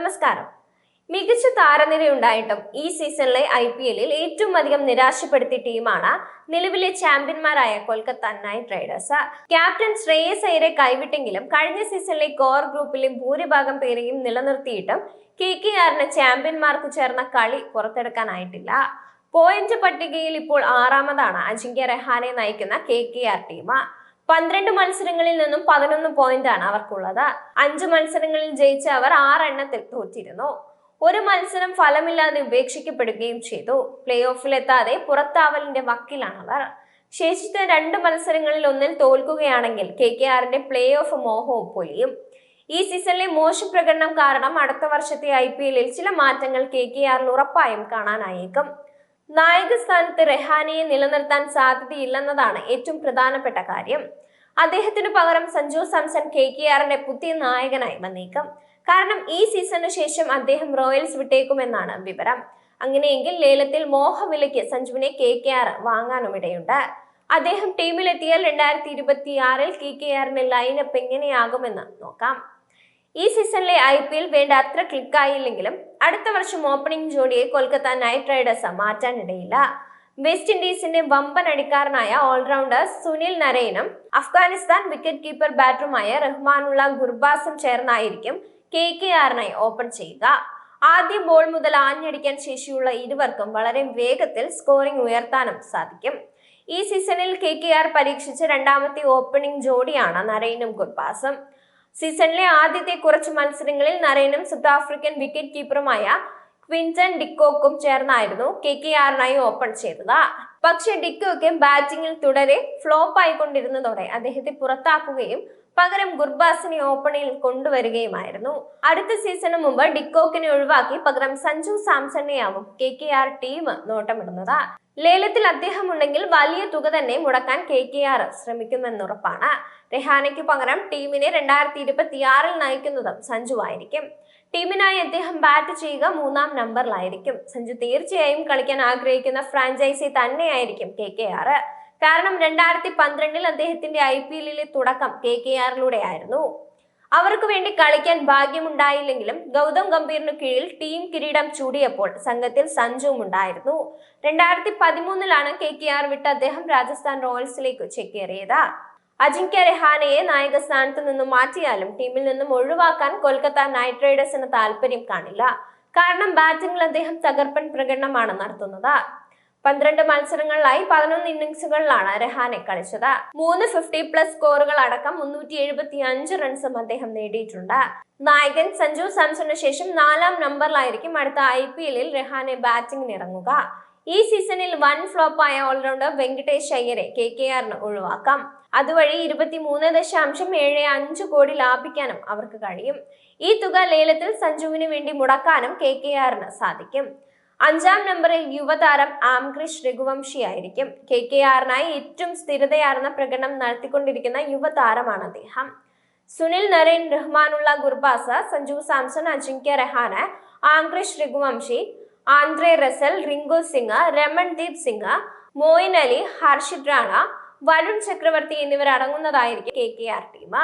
നമസ്കാരം. മികച്ച താരനിരയുണ്ടായിട്ടും ഈ സീസണിലെ ഐ പി എല്ലിൽ ഏറ്റവും അധികം നിരാശപ്പെടുത്തിയ ടീമാണ് നിലവിലെ ചാമ്പ്യന്മാരായ Kolkata Knight Riders. Captain Shreyas അയ്യരെ കൈവിട്ടെങ്കിലും കഴിഞ്ഞ സീസണിലെ കോർ ഗ്രൂപ്പിലെ ഭൂരിഭാഗം പേരെയും നിലനിർത്തിയിട്ടും കെ കെ ആറിന് ചാമ്പ്യന്മാർക്ക് ചേർന്ന കളി പുറത്തെടുക്കാനായിട്ടില്ല. പോയിന്റ് പട്ടികയിൽ ഇപ്പോൾ ആറാമതാണ് അജിങ്ക്യ രഹാനെ നയിക്കുന്ന കെ കെ ആർ ടീം. പന്ത്രണ്ട് മത്സരങ്ങളിൽ നിന്നും പതിനൊന്ന് പോയിന്റാണ് അവർക്കുള്ളത്. അഞ്ച് മത്സരങ്ങളിൽ ജയിച്ച അവർ ആറെണ്ണത്തിൽ തോറ്റിരുന്നു. ഒരു മത്സരം ഫലമില്ലാതെ ഉപേക്ഷിക്കപ്പെടുകയും ചെയ്തു. പ്ലേ ഓഫിലെത്താതെ പുറത്താവലിന്റെ വക്കിലാണവർ. ശേഷിച്ച രണ്ട് മത്സരങ്ങളിൽ ഒന്നിൽ തോൽക്കുകയാണെങ്കിൽ കെ കെ ആറിന്റെ പ്ലേ ഓഫ് മോഹവും പൊലിയും. ഈ സീസണിലെ മോശം പ്രകടനം കാരണം അടുത്ത വർഷത്തെ ഐ പി എല്ലിൽ ചില മാറ്റങ്ങൾ കെ കെ ആറിൽ ഉറപ്പായും കാണാനായേക്കും. നായക സ്ഥാനത്ത് റെഹാനയെ നിലനിർത്താൻ സാധ്യതയില്ലെന്നതാണ് ഏറ്റവും പ്രധാനപ്പെട്ട കാര്യം. അദ്ദേഹത്തിനു പകരം സഞ്ജു സാംസൺ കെ കെ ആറിന്റെ പുതിയ നായകനായി വന്നേക്കും. കാരണം ഈ സീസണിന് ശേഷം അദ്ദേഹം റോയൽസ് വിട്ടേക്കുമെന്നാണ് വിവരം. അങ്ങനെയെങ്കിൽ ലേലത്തിൽ മോഹവിലയ്ക്ക് സഞ്ജുവിനെ കെ കെ ആർ വാങ്ങാനും ഇടയുണ്ട്. അദ്ദേഹം ടീമിലെത്തിയാൽ രണ്ടായിരത്തി ഇരുപത്തി ആറിൽ കെ കെ ആറിന്റെ ലൈനപ്പ് എങ്ങനെയാകുമെന്ന് നോക്കാം. ഈ സീസണിലെ ഐ പി എൽ വേണ്ട അത്ര ക്ലിക്കായില്ലെങ്കിലും അടുത്ത വർഷം ഓപ്പണിംഗ് ജോഡിയെ കൊൽക്കത്ത നൈറ്റ് റൈഡേഴ്സ് മാറ്റാനിടയില്ല. വെസ്റ്റ് ഇൻഡീസിന്റെ വമ്പൻ അടിക്കാരനായ ഓൾറൗണ്ടർ സുനിൽ നരയനും അഫ്ഗാനിസ്ഥാൻ വിക്കറ്റ് കീപ്പർ ബാറ്ററുമായ റഹ്മാനുള്ള ഗുർബാസും ചേർന്നായിരിക്കും കെ കെ ആറിനായി ഓപ്പൺ ചെയ്യുക. ആദ്യ ബോൾ മുതൽ ആഞ്ഞടിക്കാൻ ശേഷിയുള്ള ഇരുവർക്കും വളരെ വേഗത്തിൽ സ്കോറിംഗ് ഉയർത്താനും സാധിക്കും. ഈ സീസണിൽ കെ കെ ആർ പരീക്ഷിച്ച രണ്ടാമത്തെ ഓപ്പണിംഗ് ജോഡിയാണ് നരയനും ഗുർബാസും. സീസണിലെ ആദ്യത്തെ കുറച്ച് മത്സരങ്ങളിൽ നരേനും സൗത്ത് ആഫ്രിക്കൻ വിക്കറ്റ് കീപ്പറുമായ ക്വിൻസൺ ഡിക്കോക്കും ചേർന്നായിരുന്നു കെ കെ ആറിനായി ഓപ്പൺ ചെയ്തത്. പക്ഷേ ഡിക്കോക്ക് ബാറ്റിംഗിൽ തുടരെ ഫ്ലോപ്പ് ആയിക്കൊണ്ടിരുന്നതോടെ അദ്ദേഹത്തെ പുറത്താക്കുകയും പകരം ഗുർബാസിനെ ഓപ്പണിൽ കൊണ്ടുവരികയുമായിരുന്നു. അടുത്ത സീസണു മുമ്പ് ഡിക്കോക്കിനെ ഒഴിവാക്കി പകരം സഞ്ജു സാംസണെയാവും കെ കെ ആർ ടീം നോട്ടമിടുന്നത്. ലേലത്തിൽ അദ്ദേഹം ഉണ്ടെങ്കിൽ വലിയ തുക തന്നെ മുടക്കാൻ കെ കെ ആർ ശ്രമിക്കുമെന്നുറപ്പാണ് രഹാനയ്ക്ക് പകരം ടീമിനെ രണ്ടായിരത്തി ഇരുപത്തിയാറിൽ നയിക്കുന്നതും സഞ്ജു ആയിരിക്കും. ടീമിനായി അദ്ദേഹം ബാറ്റ് ചെയ്യുക മൂന്നാം നമ്പറിലായിരിക്കും സഞ്ജു തീർച്ചയായും കളിക്കാൻ ആഗ്രഹിക്കുന്ന ഫ്രാഞ്ചൈസി തന്നെയായിരിക്കും കെ കെ ആർ. കാരണം രണ്ടായിരത്തി പന്ത്രണ്ടിൽ അദ്ദേഹത്തിന്റെ ഐ പി എല്ലിലെ തുടക്കം കെ കെ ആറിലൂടെ ആയിരുന്നു അവർക്ക് വേണ്ടി കളിക്കാൻ ഭാഗ്യമുണ്ടായില്ലെങ്കിലും ഗൗതം ഗംഭീറിന് കീഴിൽ ടീം കിരീടം ചൂടിയപ്പോൾ സംഘത്തിൽ സഞ്ജുവും ഉണ്ടായിരുന്നു രണ്ടായിരത്തി പതിമൂന്നിലാണ് കെ കെ ആർ വിട്ട് അദ്ദേഹം രാജസ്ഥാൻ റോയൽസിലേക്ക് ചെക്കേറിയത്. അജിങ്ക്യ രഹാനയെ നായക സ്ഥാനത്ത് നിന്നും മാറ്റിയാലും ടീമിൽ നിന്നും ഒഴിവാക്കാൻ കൊൽക്കത്ത നൈറ്റ് റൈഡേഴ്സിന് താല്പര്യം കാണില്ല. കാരണം ബാറ്റിംഗിൽ അദ്ദേഹം തകർപ്പൻ പ്രകടനമാണ് നടത്തുന്നത്. പന്ത്രണ്ട് മത്സരങ്ങളിലായി പതിനൊന്ന് ഇന്നിംഗ്സുകളിലാണ് രഹാനെ കളിച്ചത്. മൂന്ന് ഫിഫ്റ്റി പ്ലസ് സ്കോറുകൾ അടക്കം മുന്നൂറ്റി എഴുപത്തി അഞ്ച് റൺസും അദ്ദേഹം നേടിയിട്ടുണ്ട്. നായകൻ സഞ്ജു സാംസണിന് ശേഷം നാലാം നമ്പറിലായിരിക്കും അടുത്ത ഐ പി എല്ലിൽ രഹാനെ ബാറ്റിംഗിന് ഇറങ്ങുക ഈ സീസണിൽ വൺ ഫ്ലോപ്പായ ഓൾറൗണ്ടർ വെങ്കടേഷ് അയ്യരെ കെ കെ ആറിന് ഒഴിവാക്കാം. അതുവഴി ഇരുപത്തി മൂന്ന് ദശാംശം ഏഴ് അഞ്ച് കോടി ലാഭിക്കാനും അവർക്ക് കഴിയും. ഈ തുക ലേലത്തിൽ സഞ്ജുവിന് വേണ്ടി മുടക്കാനും കെ കെ ആറിന് സാധിക്കും. അഞ്ചാം നമ്പറിൽ യുവതാരം ആംക്രിഷ് രഘുവംശി ആയിരിക്കും കെ കെ ആറിനായി ഏറ്റവും സ്ഥിരതയാർന്ന പ്രകടനം നടത്തിക്കൊണ്ടിരിക്കുന്ന യുവതാരമാണ് അദ്ദേഹം. Sunil Narine Rahmanullah Gurbaz Sanju Samson Ajinkya Rahane Angkrish Raghuvanshi Andre Russell Rinku Singh Ramandeep Singh Moeen Ali Harshit Rana Varun Chakravarthy എന്നിവർ അടങ്ങുന്നതായിരിക്കും കെ കെ ആർ ടീം.